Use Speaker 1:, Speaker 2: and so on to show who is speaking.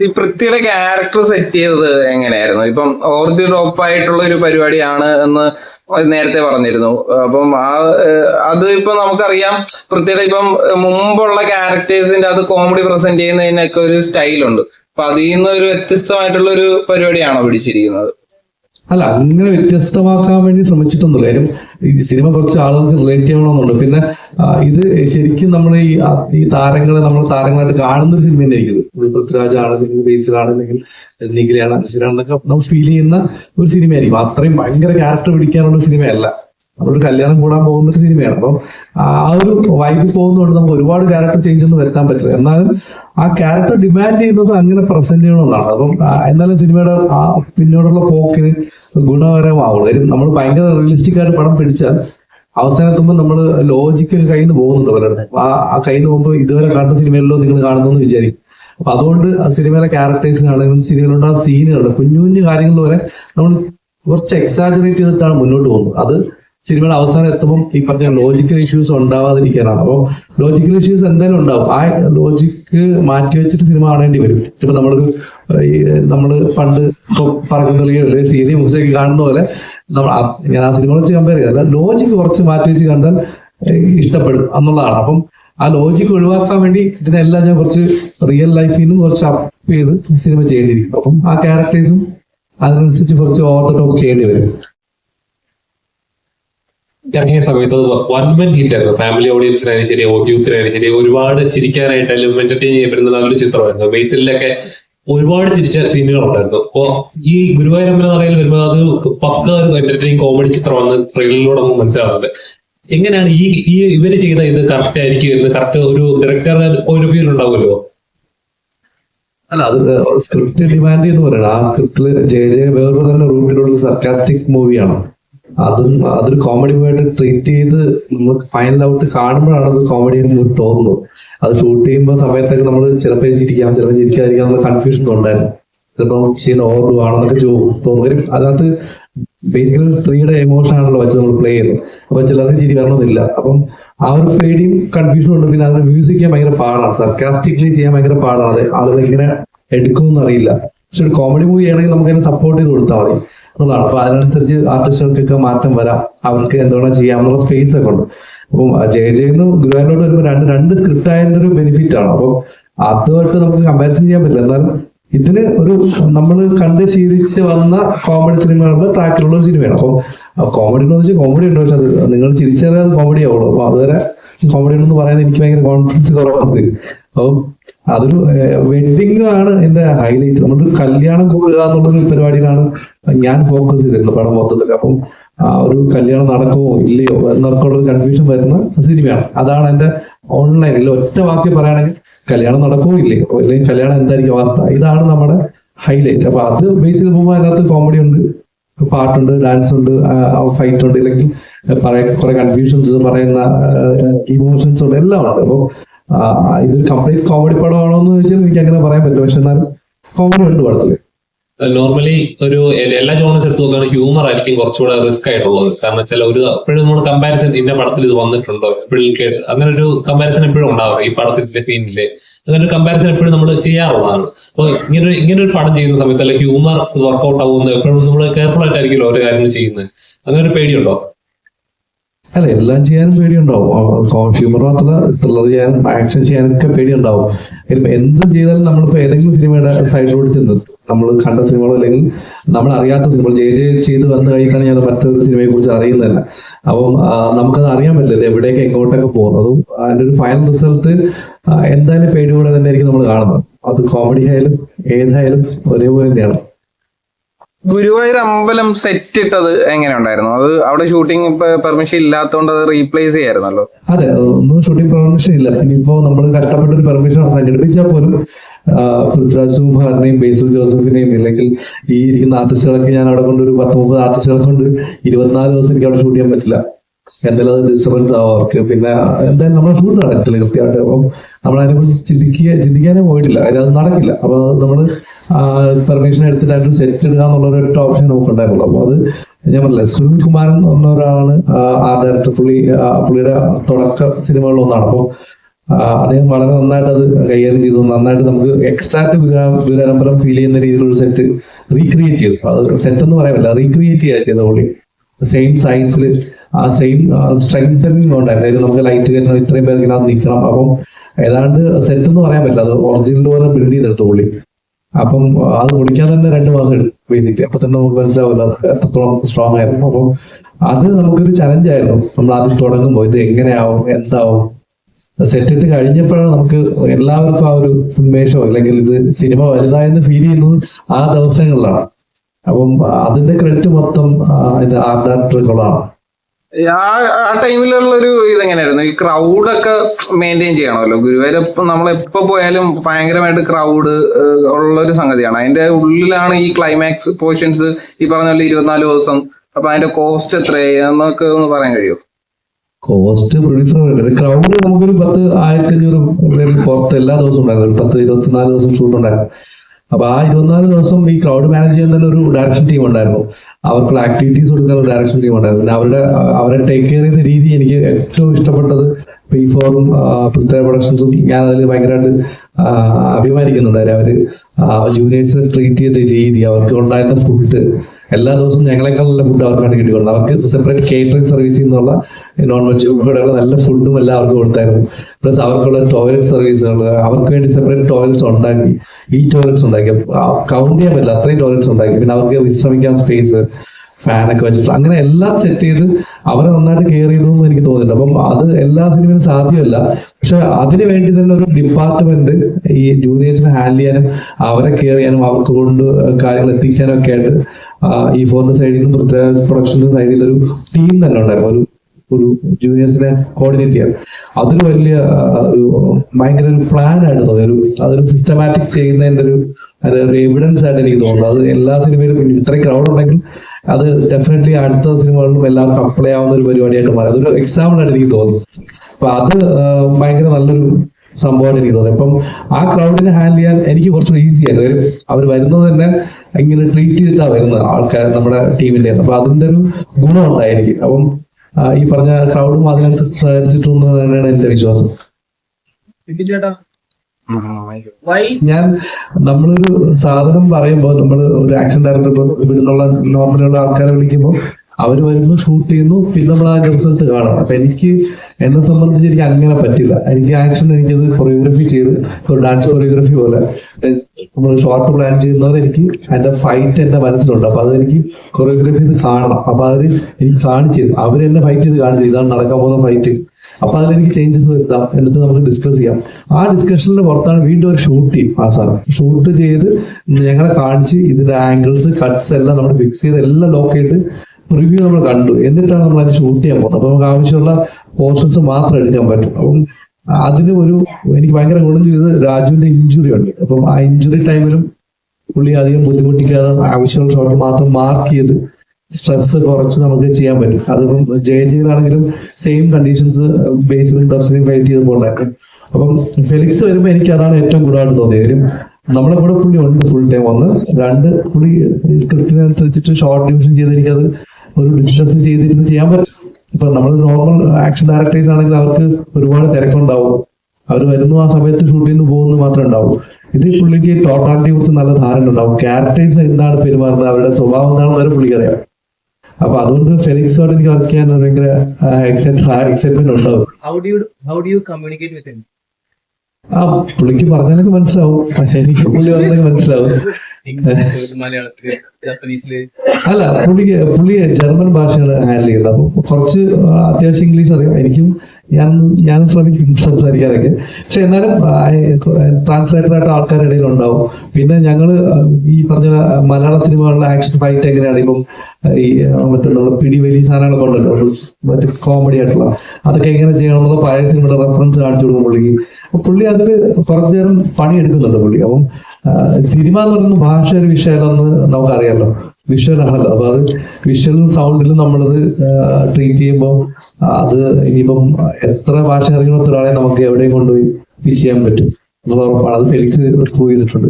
Speaker 1: ഈ പൃഥ്വിയുടെ character set ചെയ്തത് എങ്ങനെയായിരുന്നു? ഇപ്പം ഓവർ ദി ടോപ്പ് ആയിട്ടുള്ള ഒരു പരിപാടിയാണ് എന്ന് നേരത്തെ പറഞ്ഞിരുന്നു. അപ്പം ആ അത് ഇപ്പൊ നമുക്കറിയാം പൃഥ്വിയുടെ ഇപ്പം മുമ്പുള്ള ക്യാരക്ടേഴ്സിന്റെ അത് കോമഡി പ്രസന്റ് ചെയ്യുന്നതിനൊക്കെ ഒരു സ്റ്റൈലുണ്ട് അപ്പൊ അതിൽ നിന്ന് ഒരു വ്യത്യസ്തമായിട്ടുള്ള ഒരു പരിപാടിയാണോ പിടിച്ചിരിക്കുന്നത്?
Speaker 2: അല്ല അങ്ങനെ വ്യത്യസ്തമാക്കാൻ വേണ്ടി ശ്രമിച്ചിട്ടൊന്നുമില്ല. കാര്യം ഈ സിനിമ കുറച്ച് ആളുകൾക്ക് റിലേറ്റ് ചെയ്യണമെന്നുണ്ട്. പിന്നെ ഇത് ശരിക്കും നമ്മൾ ഈ ഈ താരങ്ങളെ നമ്മൾ താരങ്ങളായിട്ട് കാണുന്ന ഒരു സിനിമ ആയിരിക്കും ഇത്. പൃഥ്വിരാജ് ബേസിലാണ് അല്ലെങ്കിൽ നിഖിലാണ് അനുശ്വരാണെന്നൊക്കെ നമ്മൾ ഫീൽ ചെയ്യുന്ന ഒരു സിനിമയായിരിക്കും. അത്രയും ഭയങ്കര ക്യാരക്ടർ പിടിക്കാനുള്ള സിനിമയല്ല. നമ്മളൊരു കല്യാണം കൂടാൻ പോകുന്ന ഒരു സിനിമയാണ്. അപ്പം ആ ഒരു വൈബ് പോകുന്നതുകൊണ്ട് നമുക്ക് ഒരുപാട് ക്യാരക്ടർ ചേഞ്ച് ഒന്നും വരുത്താൻ പറ്റില്ല. എന്നാലും ആ ക്യാരക്ടർ ഡിമാൻഡ് ചെയ്യുന്നത് അങ്ങനെ പ്രസന്റ് ചെയ്യണമെന്നാണ് അപ്പം എന്നാലും സിനിമയുടെ ആ പിന്നോടുള്ള പോക്കിന് ഗുണകരമാവുള്ളൂ. കാര്യം നമ്മൾ ഭയങ്കര റിയലിസ്റ്റിക് ആയിട്ട് പടം പിടിച്ചാൽ അവസാനം എത്തുമ്പോൾ നമ്മൾ ലോജിക്കൽ കയ്യിൽ നിന്ന് പോകുന്നുണ്ട് പലരുടെ ആ ആ കയ്യിൽ നിന്ന് പോകുമ്പോൾ ഇതുവരെ കണ്ട സിനിമയിലോ നിങ്ങൾ കാണുന്നു വിചാരിക്കും. അപ്പൊ അതുകൊണ്ട് ആ സിനിമയിലെ ക്യാരക്ടേഴ്സിനാണെങ്കിലും സിനിമയിലുള്ള ആ സീനുകൾ കുഞ്ഞു കുഞ്ഞു കാര്യങ്ങൾ വരെ നമ്മൾ കുറച്ച് എക്സാജറേറ്റ് ചെയ്തിട്ടാണ് മുന്നോട്ട് പോകുന്നത്. അത് സിനിമയുടെ അവസാനം എത്തുമ്പോൾ ഈ പറഞ്ഞ ലോജിക്കൽ ഇഷ്യൂസ് ഉണ്ടാവാതിരിക്കാനാണ്. അപ്പോൾ ലോജിക്കൽ ഇഷ്യൂസ് എന്തായാലും ഉണ്ടാവും. ആ ലോജിക്ക് മാറ്റി വെച്ചിട്ട് സിനിമ കാണേണ്ടി വരും. ഇപ്പൊ നമ്മൾ ഈ നമ്മൾ പണ്ട് ഇപ്പൊ പറക്കുന്നളിയോ സീരി സീരിയ മൂസൊക്കെ കാണുന്ന പോലെ നമ്മൾ ഞാൻ ആ സിനിമ വെച്ച് കമ്പയർ ചെയ്തല്ല ലോജിക്ക് കുറച്ച് മാറ്റി വെച്ച് കണ്ടാൽ ഇഷ്ടപ്പെടും എന്നുള്ളതാണ്. അപ്പം ആ ലോജിക്ക് ഒഴിവാക്കാൻ വേണ്ടി ഇതിനെല്ലാം ഞാൻ കുറച്ച് റിയൽ ലൈഫിൽ നിന്ന് കുറച്ച് അപ്പ് ചെയ്ത് സിനിമ ചെയ്യേണ്ടിയിരിക്കും അപ്പം ആ ക്യാരക്ടേഴ്സും അതിനനുസരിച്ച് കുറച്ച് ഓവർ ടോപ്പ് ചെയ്യേണ്ടി വരും.
Speaker 3: ഇറങ്ങിയ സമയത്ത് അത് വൺ മൻ ഹിറ്റ് ആയിരുന്നു. ഫാമിലി ഓഡിയൻസിനായാലും ശരി യൂത്തിനായാലും ശരി ഒരുപാട് ചിരിക്കാനായിട്ടായാലും എന്റർടൈൻ ചെയ്യപ്പെടുന്ന നല്ലൊരു ചിത്രമായിരുന്നു. ബേസിലൊക്കെ ഒരുപാട് ചിരിച്ച സീനുകൾ ഉണ്ടായിരുന്നു അപ്പോ ഈ ഗുരുവായൂരമ്പല നടയിൽ വരുമ്പോൾ അത് പക്ക എന്റർടൈനിങ് കോമഡി ചിത്രമാണ് ട്രെയിലറിലൂടെ നമുക്ക് മനസ്സിലാവുന്നത് എങ്ങനെയാണ് ഈ ഈ ഇവർ ചെയ്ത ഇത് കറക്റ്റ് ആയിരിക്കും എന്ന് കറക്റ്റ് ഒരു ഡയറക്ടറുടെ ഒരു വ്യൂ ഉണ്ടാവുമല്ലോ?
Speaker 2: അല്ല അത് സ്ക്രിപ്റ്റ് ഡിമാൻഡ് എന്ന് പറയുന്നത്. ആ സ്ക്രിപ്റ്റിൽ ജെ ജെ വേറൊരു തന്നെ റൂട്ടിലുള്ള സർക്കാസ്റ്റിക് മൂവിയാണ് അതും അതൊരു കോമഡി ആയിട്ട് ട്രീറ്റ് ചെയ്ത് നമുക്ക് ഫൈനൽ ഔട്ട് കാണുമ്പോഴാണ് അത് കോമഡി തോന്നുന്നത്. അത് ഷൂട്ട് ചെയ്യുമ്പോൾ സമയത്തൊക്കെ നമ്മൾ ചിലപ്പോൾ ചിരിക്കാം ചിലപ്പോൾ ചിരിക്കാതിരിക്കാം എന്നുള്ള കൺഫ്യൂഷൻ ഉണ്ടായിരുന്നു. ചിലപ്പോൾ ചെയ്യുന്ന ഓർഡർ ആണെന്നൊക്കെ ചോ- തോന്നും കാര്യം അതിനകത്ത് ബേസിക്കലി സ്ത്രീയുടെ എമോഷൻ ആണല്ലോ വെച്ച് നമ്മൾ പ്ലേ ചെയ്യുന്നത്. അപ്പൊ ചിലർക്ക് ചിരി വരണമെന്നില്ല. അപ്പം ആ ഒരു പേടിയും കൺഫ്യൂഷനും ഉണ്ട്. പിന്നെ അതിന് മ്യൂസിക് ചെയ്യാൻ ഭയങ്കര പാടാണ്. സർക്കാസ്റ്റിക്കലി ചെയ്യാൻ ഭയങ്കര പാടാണ്. അത് ആളുകൾ എങ്ങനെ എടുക്കുമെന്ന് അറിയില്ല. പക്ഷെ ഒരു കോമഡി മൂവി ആണെങ്കിൽ നമുക്ക് അതിനെ സപ്പോർട്ട് ചെയ്ത് കൊടുത്താൽ മതി. എന്നുള്ളതാണ് അപ്പൊ അതിനനുസരിച്ച് ആർട്ടിസ്റ്റുകൾക്കൊക്കെ മാറ്റം വരാം. അവർക്ക് എന്താണ് ചെയ്യാം എന്നുള്ള സ്പേസ് ഒക്കെ ഉണ്ട്. അപ്പം ജയ ജയെന്ന് ഗുരുവായൂരിലോട്ട് വരുമ്പോൾ രണ്ട് രണ്ട് സ്ക്രിപ്റ്റ് ആയതിന്റെ ഒരു ബെനിഫിറ്റ് ആണ്. അപ്പം അതുമായിട്ട് നമുക്ക് കമ്പാരിസൺ ചെയ്യാൻ പറ്റില്ല. എന്നാലും ഇതിന് ഒരു നമ്മൾ കണ്ട് ശീലിച്ച് വന്ന കോമഡി സിനിമകളുടെ ട്രാക്കിലുള്ള ഒരു സിനിമയാണ് അപ്പം കോമഡി എന്ന് വെച്ചാൽ കോമഡി ഉണ്ട്. പക്ഷെ അത് നിങ്ങൾ ചിരിച്ചാലേ അത് കോമഡി ആവുള്ളൂ. അപ്പൊ അതുവരെ കോമഡി എന്ന് പറയാൻ എനിക്ക് ഭയങ്കര കോൺഫിഡൻസ് കുറവാണ്. അപ്പോൾ അതൊരു വെഡിങ് ആണ് എന്റെ ഹൈലൈറ്റ് നമ്മളൊരു കല്യാണം കൂടുക എന്നുള്ളൊരു പരിപാടിയിലാണ് ഞാൻ ഫോക്കസ് ചെയ്തിരുന്നത് പടം മൊത്തത്തിൽ. അപ്പം ആ ഒരു കല്യാണം നടക്കുമോ ഇല്ലയോ എന്നൊക്കെ ഒരു കൺഫ്യൂഷൻ വരുന്ന സിനിമയാണ്. അതാണ് എന്റെ ഓൺലൈനിൽ ഒറ്റ വാക്കി പറയുകയാണെങ്കിൽ കല്യാണം നടക്കുമോ ഇല്ലയോ? അല്ലെങ്കിൽ കല്യാണം എന്തായിരിക്കും അവസ്ഥ? ഇതാണ് നമ്മുടെ ഹൈലൈറ്റ് അപ്പൊ അത് ബേസ് ചെയ്ത് പോകുമ്പോൾ അതിനകത്ത് കോമഡി ഉണ്ട്. പാട്ടുണ്ട് ഡാൻസ് ഉണ്ട് ഫൈറ്റ് ഉണ്ട് ഇല്ലെങ്കിൽ കുറെ കൺഫ്യൂഷൻസ് പറയുന്ന ഇമോഷൻസ് ഉണ്ട് എല്ലാം ഉണ്ട്. അപ്പോൾ ഇതൊരു കംപ്ലീറ്റ് കോമഡി പടമാണോ എന്ന് ചോദിച്ചാൽ എനിക്ക് അങ്ങനെ പറയാൻ പറ്റില്ല. പക്ഷെ എന്നാലും കോമഡി ഉണ്ട് പടത്തിൽ.
Speaker 3: നോർമലി ഒരു എല്ലാ ജോണസ് എടുത്ത് നോക്കുകയാണ് ഹ്യൂമർ ആയിരിക്കും കുറച്ചുകൂടെ റിസ്ക് ആയിട്ടുള്ളത്. കാരണം വെച്ചാൽ ഒരു എപ്പോഴും നമ്മൾ കമ്പാരിസൺ ഇതിന്റെ പടത്തിൽ ഇത് വന്നിട്ടുണ്ടോ? എപ്പോഴും അങ്ങനെ ഒരു കമ്പാരിസൺ എപ്പോഴും ഉണ്ടാവും ഈ പടത്തിന്റെ സീനിലെ അങ്ങനെ ഒരു കമ്പാരിസൺ എപ്പോഴും നമ്മൾ ചെയ്യാറുള്ളതാണ്. അപ്പോൾ ഇങ്ങനെ ഇങ്ങനെ ഒരു പടം ചെയ്യുന്ന സമയത്ത് അല്ലെങ്കിൽ ഹ്യൂമർ വർക്ക്ഔട്ട് ആവുന്നത് എപ്പോഴും നമ്മൾ കെയർഫുൾ ആയിട്ടായിരിക്കുമല്ലോ ഓരോ കാര്യങ്ങൾ ചെയ്യുന്നത്. അങ്ങനെ ഒരു പേടിയുണ്ടോ?
Speaker 2: അല്ല എല്ലാം ചെയ്യാനും പേടിയുണ്ടാവും. ഹ്യൂമർ മാത്രമല്ല ത്രില്ലർ ചെയ്യാനും ആക്ഷൻ ചെയ്യാനൊക്കെ പേടിയുണ്ടാവും. എന്ത് ചെയ്താലും നമ്മളിപ്പോ ഏതെങ്കിലും സിനിമയുടെ സൈഡിലോട്ട് ചെന്ന് നമ്മൾ കണ്ട സിനിമകളോ അല്ലെങ്കിൽ നമ്മൾ അറിയാത്ത സിനിമകൾ. ജെ ജെ ചെയ്ത് വന്നു കഴിഞ്ഞിട്ടാണ് ഞാൻ മറ്റൊരു സിനിമയെ കുറിച്ച് അറിയുന്നില്ല അപ്പം നമുക്കത് അറിയാൻ പറ്റില്ല. ഇത് എവിടേക്ക് എങ്ങോട്ടൊക്കെ പോകുന്നു. അതും അതിന്റെ ഒരു ഫൈനൽ റിസൾട്ട് എന്തായാലും പേടിയോടെ തന്നെ ആയിരിക്കും നമ്മൾ കാണുന്നത്. അത് കോമഡി ആയാലും ഏതായാലും ഒരേപോലെ തന്നെയാണ്.
Speaker 1: ഗുരുവായൂർ അമ്പലം സെറ്റ് ഇട്ടത് എങ്ങനെ ഉണ്ടായിരുന്നു അത് അവിടെ ഷൂട്ടിംഗ് പെർമിഷൻ ഇല്ലാത്തതുകൊണ്ട് അത് റീപ്ലേസ് ചെയ്യായിരുന്നല്ലോ?
Speaker 2: അതെ ഒന്നും ഷൂട്ടിംഗ് പെർമിഷൻ ഇല്ല. ഇനിയിപ്പോ നമ്മൾ കഷ്ടപ്പെട്ട ഒരു പെർമിഷൻ സംഘടിപ്പിച്ചാൽ പോലും പൃഥ്വിരാജ് കുമാറിനെയും ബേസിൽ ജോസഫിനെയും ഇല്ലെങ്കിൽ ഈ ഇരിക്കുന്ന ആർട്ടിസ്റ്റുകളൊക്കെ ഞാൻ അവിടെ കൊണ്ട് ഒരു പത്ത് മുപ്പത് ആർട്ടിസ്റ്റുകളെ കൊണ്ട് ഇരുപത്തിനാല് ദിവസം എനിക്ക് അവിടെ ഷൂട്ട് ചെയ്യാൻ പറ്റില്ല. അത് ഡിസ്റ്റർബൻസ് ആവും അവർക്ക്. പിന്നെ എന്തായാലും നമ്മൾ ഷൂട്ട് നടക്കത്തില്ല കൃത്യമായിട്ട്. അപ്പം നമ്മൾ അതിനെ കുറിച്ച് ചിന്തിക്കുക ചിന്തിക്കാനേ പോയിട്ടില്ല. കാര്യം അത് നടക്കില്ല. അപ്പൊ നമ്മൾ പെർമിഷൻ എടുത്തിട്ട് അതിന് സെറ്റ് ഇടുക എന്നുള്ള ഒരു ഒറ്റ ഓപ്ഷൻ നമുക്ക് ഉണ്ടായിരുന്നുള്ളൂ അപ്പൊ അത് ഞാൻ പറഞ്ഞില്ല സുനിൽ കുമാരൻ എന്ന് ഒരാളാണ് ആ ഡയറക്ടർ പുള്ളി പുള്ളിയുടെ തുടക്ക സിനിമകളിൽ ഒന്നാണ്. അപ്പം ആ, അദ്ദേഹം വളരെ നന്നായിട്ട് അത് കൈകാര്യം ചെയ്തു. നന്നായിട്ട് നമുക്ക് എക്സാക്ട് വിവരാനംബരം ഫീൽ ചെയ്യുന്ന രീതിയിലുള്ള സെറ്റ് റീക്രിയേറ്റ് ചെയ്തു. അത് സെറ്റ് എന്ന് പറയാൻ പറ്റില്ല റീക്രിയേറ്റ് ചെയ്യുക ചെയ്ത പുള്ളി. സെയിം സൈസിൽ ആ സെയിം സ്ട്രെങ്തനിങ് ഉണ്ടായിരുന്നു. അതായത് നമുക്ക് ലൈറ്റ് കയറ്റണം ഇത്രയും പേർക്ക് ഇതിനകത്ത് നിൽക്കണം. അപ്പം ഏതാണ്ട് സെറ്റ് എന്ന് പറയാൻ പറ്റില്ല. അത് ഒറിജിനൽ പോലെ ബിൽഡ് ചെയ്തെടുത്തു പുള്ളി. അപ്പം അത് പൊളിക്കാൻ തന്നെ രണ്ട് മാസം എടുക്കും ബേസിക്കലി അപ്പൊ തന്നെ നമുക്ക് മനസ്സിലാവില്ല എത്രത്തോളം സ്ട്രോങ് ആയിരുന്നു. അപ്പം അത് നമുക്കൊരു ചലഞ്ച് ആയിരുന്നു. നമ്മൾ ആദ്യം തുടങ്ങുമ്പോൾ ഇത് എങ്ങനെയാവും എന്താവും? സെറ്റ് ഇട്ട് കഴിഞ്ഞപ്പോഴാണ് നമുക്ക് എല്ലാവർക്കും ആ ഒരു ഉന്മേഷമോ അല്ലെങ്കിൽ ഇത് സിനിമ വലുതായെന്ന് ഫീൽ ചെയ്യുന്നത് ആ ദിവസങ്ങളിലാണ്. അപ്പം അതിന്റെ ക്രെഡിറ്റ് മൊത്തം അതിന്റെ ആർട്ട് ഡയറക്ടറുകളാണ്
Speaker 1: ആ ആ ടൈമിലുള്ള ഒരു ഇതെങ്ങനെയായിരുന്നു? ഈ ക്രൗഡൊക്കെ മെയിന്റെയിൻ ചെയ്യണമല്ലോ? ഗുരുവായൂർ ഇപ്പം നമ്മൾ എപ്പോ പോയാലും ഭയങ്കരമായിട്ട് ക്രൗഡ് ഉള്ള ഒരു സംഗതിയാണ്. അതിന്റെ ഉള്ളിലാണ് ഈ ക്ലൈമാക്സ് പോർഷൻസ് ഈ പറഞ്ഞ പോലെ ഇരുപത്തിനാല് ദിവസം. അപ്പൊ അതിന്റെ കോസ്റ്റ് എത്രയായി? എന്നൊക്കെ ഒന്ന് പറയാൻ കഴിയുമോ?
Speaker 2: കോസ്റ്റ് പ്രൊഡ്യൂസർ ക്രൗഡ് നമുക്കൊരു പത്ത് ആയിരത്തി അഞ്ഞൂറ് പേര് പുറത്ത് എല്ലാ ദിവസവും ഉണ്ടായിരുന്നു. ഒരു പത്ത് ഇരുപത്തിനാല് ദിവസം ഷൂട്ട് ഉണ്ടായിരുന്നു. അപ്പൊ ആ ഇരുപത്തിനാല് ദിവസം ഈ ക്രൗഡ് മാനേജ് ചെയ്യാൻ തന്നെ ഒരു ഡയറക്ഷൻ ടീം ഉണ്ടായിരുന്നു. അവർക്കുള്ള ആക്ടിവിറ്റീസ് കൊടുക്കാൻ ഒരു ഡയറക്ഷൻ ടീം ഉണ്ടായിരുന്നു. പിന്നെ അവരുടെ അവരെ ടേക്ക് കെയർ ചെയ്ത രീതി എനിക്ക് ഏറ്റവും ഇഷ്ടപ്പെട്ടത് പി ഫോറും പൃഥ്വി പ്രൊഡക്ഷൻസും ഞാൻ അതിൽ ഭയങ്കരമായിട്ട് അഭിമാനിക്കുന്നുണ്ടായിരുന്നു അവർ ജൂനിയേഴ്സിനെ ട്രീറ്റ് ചെയ്ത രീതി അവർക്ക് ഉണ്ടായിരുന്ന ഫുഡ് എല്ലാ ദിവസവും ഞങ്ങളെക്കാൾ നല്ല ഫുഡ് അവർക്കാണ് കിട്ടിക്കൊണ്ട് അവർക്ക് സെപ്പറേറ്റ് കേറ്ററിംഗ് സർവീസിൽ നിന്നുള്ള നോൺ വെജ് ഉൾപ്പെടെയുള്ള നല്ല ഫുഡും എല്ലാം അവർക്ക് കൊടുത്തായിരുന്നു. പ്ലസ് അവർക്കുള്ള ടോയ്ലറ്റ് സർവീസുകൾ അവർക്ക് വേണ്ടി സെപ്പറേറ്റ് ടോയ്ലറ്റ്സ് ഉണ്ടാക്കി. ഈ ടോയ്ലറ്റ്സ് ഉണ്ടാക്കി. കൗണ്ട് ചെയ്യാൻ പറ്റില്ല. അത്രയും ടോയ്ലറ്റ്സ് ഉണ്ടാക്കി. പിന്നെ അവർക്ക് വിശ്രമിക്കാൻ സ്പേസ് ഫാനൊക്കെ വെച്ചിട്ട് അങ്ങനെ എല്ലാം സെറ്റ് ചെയ്ത് അവരെ നന്നായിട്ട് കെയർ ചെയ്തു എന്ന് എനിക്ക് തോന്നുന്നുണ്ട്. അപ്പം അത് എല്ലാ സിനിമയിലും സാധ്യമല്ല. പക്ഷെ അതിനു വേണ്ടി തന്നെ ഒരു ഡിപ്പാർട്ട്മെന്റ് ഈ ജൂനിയേഴ്സിനെ ഹാൻഡിൽ ചെയ്യാനും അവരെ കെയർ ചെയ്യാനും അവർക്ക് കൊണ്ട് കാര്യങ്ങൾ എത്തിക്കാനും ഒക്കെ ആയിട്ട് ഈ ഫോറിന്റെ സൈഡിൽ നിന്നും പൃഥ്വിരാജ് പ്രൊഡക്ഷന്റെ സൈഡിൽ ഒരു ടീം തന്നെ ഉണ്ടായിരുന്നു. ഒരു ഒരു ജൂനിയേഴ്സിനെ കോർഡിനേറ്റ് ചെയ്യാൻ. അതൊരു വലിയ ഒരു ഭയങ്കര ഒരു പ്ലാൻ ആയിട്ട് തോന്നി ഒരു അതൊരു സിസ്റ്റമാറ്റിക് ചെയ്യുന്നതിന്റെ ഒരു ഒരു എവിഡൻസ് ആയിട്ട് എനിക്ക് തോന്നുന്നു. അത് എല്ലാ സിനിമയിലും ഇത്രയും ക്രൗഡ് ഉണ്ടെങ്കിൽ അത് ഡെഫിനറ്റ്ലി അടുത്ത സിനിമകളിലും എല്ലാവർക്കും അപ്ലൈ ആവുന്ന ഒരു പരിപാടിയായിട്ട് മാറി. അതൊരു എക്സാമ്പിൾ ആയിട്ട് എനിക്ക് തോന്നുന്നു. അപ്പൊ അത് ഭയങ്കര നല്ലൊരു സംഭവമായിട്ട് എനിക്ക് തോന്നി അപ്പം ആ ക്രൗഡിനെ ഹാൻഡിൽ ചെയ്യാൻ എനിക്ക് കുറച്ചുകൂടി ഈസി ആയിരുന്നു. അവർ വരുന്നത് തന്നെ ഇങ്ങനെ ട്രീറ്റ് ചെയ്തിട്ടാണ് വരുന്നത് ആൾക്കാർ നമ്മുടെ ടീമിന്റെ അപ്പൊ അതിന്റെ ഒരു ഗുണം ഉണ്ടായിരിക്കും. അപ്പം ഈ പറഞ്ഞ ക്രൗഡും അതിനായിട്ട് സഹകരിച്ചിട്ടുണ്ട് തന്നെയാണ് എന്റെ വിശ്വാസം.
Speaker 4: വൈ
Speaker 2: ഞാൻ നമ്മളൊരു സാധനം പറയുമ്പോൾ നമ്മൾ ഒരു ആക്ഷൻ ഡയറക്ടർ ഇവിടുന്നുള്ള നോർമലുള്ള ആൾക്കാരെ വിളിക്കുമ്പോൾ അവർ വരുന്നു ഷൂട്ട് ചെയ്യുന്നു പിന്നെ നമ്മൾ അതിന്റെ റിസൾട്ട് കാണാം. അപ്പൊ എനിക്ക് എന്നെ സംബന്ധിച്ച് എനിക്ക് അങ്ങനെ പറ്റില്ല. എനിക്ക് ആക്ഷൻ എനിക്കത് കൊറിയോഗ്രഫി ചെയ്ത് ഡാൻസ് കൊറിയോഗ്രഫി പോലെ. നമ്മൾ ഷോർട്ട് പ്ലാൻ ചെയ്യുന്നവരെ എനിക്ക് അതിന്റെ ഫൈറ്റ് എന്റെ മനസ്സിലുണ്ട്. അപ്പൊ അതെനിക്ക് കൊറിയോഗ്രഫി ചെയ്ത് കാണണം. അപ്പൊ അവർ എനിക്ക് കാണിച്ചു തരും. അവർ എന്നെ ഫൈറ്റ് ചെയ്ത് കാണിച്ചു തരും. ഇതാണ് നടക്കാൻ പോകുന്ന ഫൈറ്റ് അപ്പൊ അതിലെനിക്ക് ചേഞ്ചസ് വരുത്താം. എന്നിട്ട് നമുക്ക് ഡിസ്കസ് ചെയ്യാം. ആ ഡിസ്കഷനിൽ പുറത്താണ് വീണ്ടും ഒരു ഷൂട്ട് ചെയ്യും ആ സാധനം ഷൂട്ട് ചെയ്ത് ഞങ്ങളെ കാണിച്ച് ഇതിന്റെ ആംഗിൾസ് കട്ട്സ് എല്ലാം നമ്മൾ ഫിക്സ് ചെയ്ത് എല്ലാം ലോക്ക് റിവ്യൂ നമ്മൾ കണ്ടു. എന്നിട്ടാണ് നമ്മൾ അതിന് ഷൂട്ട് ചെയ്യാൻ പോകുന്നത് അപ്പൊ നമുക്ക് ആവശ്യമുള്ള പോർഷൻസ് മാത്രം എടുക്കാൻ പറ്റും. അപ്പം അതിന് ഒരു എനിക്ക് ഭയങ്കര ഗുണം ചെയ്തത് രാജുവിന്റെ ഇഞ്ചുറി ഉണ്ട്. അപ്പം ആ ഇഞ്ചുറി ടൈമിലും പുള്ളി അധികം ബുദ്ധിമുട്ടിക്കാതെ ആവശ്യമുള്ള ഷോട്ട് മാത്രം മാർക്ക് ചെയ്ത് സ്ട്രെസ് കുറച്ച് നമുക്ക് ചെയ്യാൻ പറ്റും. അതിപ്പം ജയ ജയിലാണെങ്കിലും സെയിം കണ്ടീഷൻസ് ബേസിലും ദർശനം ഫൈറ്റ് ചെയ്ത് പോകണ്ടായിരുന്നു അപ്പം ഫെലിക്സ് വരുമ്പോൾ എനിക്ക് അതാണ് ഏറ്റവും കൂടുതലായിട്ട് തോന്നിയത്. കാര്യം നമ്മളെ കൂടെ പുള്ളി ഉണ്ട് ഫുൾ ടൈം ഒന്ന് രണ്ട് പുള്ളി സ്ക്രിപ്റ്റിനനുസരിച്ചിട്ട് ഷോർട്ട് ഡിവിഷൻ ചെയ്ത് എനിക്കത് ഒരു ഡിസ്കസ് ചെയ്തിരുന്ന് ചെയ്യാൻ പറ്റും. ഇപ്പൊ നമ്മൾ നോർമൽ ആക്ഷൻ ഡയറക്ടേഴ്സ് ആണെങ്കിൽ അവർക്ക് ഒരുപാട് തിരക്കുണ്ടാവും. അവർ വരുന്നു ആ സമയത്ത് ഷൂട്ട് ചെയ്യുന്നു പോകുന്നു മാത്രമേ ഉണ്ടാവൂ. ഇത് പുള്ളിക്ക് ടോട്ടാലിറ്റിയെ കുറിച്ച് നല്ല ധാരണ ഉണ്ടാവും. ക്യാരക്ടേഴ്സ് എന്താണ് പെരുമാറുന്നത്? അവരുടെ സ്വഭാവം എന്താണെന്ന് വരെ പുള്ളിക്ക് അറിയാം. അപ്പൊ അതുകൊണ്ട് ഫെലിക്സോട് എനിക്ക് വർക്ക് ചെയ്യാൻ ഭയങ്കര എക്സൈറ്റ്മെന്റ് ഉണ്ടാവും. ആ പുള്ളിക്ക് പറഞ്ഞാലൊക്കെ മനസ്സിലാവും. പുള്ളി പറഞ്ഞാൽ മനസ്സിലാവും. അല്ല പുള്ളിക്ക് പുള്ളി ജർമ്മൻ ഭാഷയാണ് ഹാൻഡിൽ ചെയ്യുന്നത്. അപ്പൊ കുറച്ച് അത്യാവശ്യം ഇംഗ്ലീഷ് അറിയാം. എനിക്കും ഞാൻ ഞാൻ ശ്രമിക്കും സംസാരിക്കാനൊക്കെ. പക്ഷെ എന്നാലും ട്രാൻസ്ലേറ്റർ ആയിട്ട് ആൾക്കാരുടെ ഇടയിൽ ഉണ്ടാവും പിന്നെ ഞങ്ങൾ ഈ പറഞ്ഞ മലയാള സിനിമകളിലെ ആക്ഷൻ ഫൈറ്റ് എങ്ങനെയാണ്? ഇപ്പം ഈ മറ്റുള്ള പിടിവലി സാധനങ്ങളൊക്കെ ഉണ്ടല്ലോ. മറ്റു കോമഡി ആയിട്ടുള്ള. അതൊക്കെ എങ്ങനെ ചെയ്യണം എന്നുള്ള പഴയ സിനിമയുടെ റെഫറൻസ് കാണിച്ചു കൊടുക്കും പുള്ളിക്ക്. അപ്പൊ പുള്ളി അതിൽ കുറച്ചു നേരം പണി എടുക്കുന്നുണ്ട് പുള്ളി. അപ്പം സിനിമ എന്ന് പറയുന്ന ഭാഷ ഒരു വിഷയമല്ലെന്ന് നമുക്കറിയാലോ. വിഷ്വൽ ആണല്ലോ അപ്പൊ അത് വിഷ്വലും സൗണ്ടിലും നമ്മളത് ട്രീറ്റ് ചെയ്യുമ്പോൾ അത് ഇനിയിപ്പം എത്ര ഭാഷ അറിയണ ഒരാളെ നമുക്ക് എവിടെയും കൊണ്ടുപോയി പിച്ച് ചെയ്യാൻ പറ്റും. എന്നുള്ള ഉറപ്പാണ്. അത് ഫെലിക്സ് പ്രൂവ് ചെയ്തിട്ടുണ്ട്.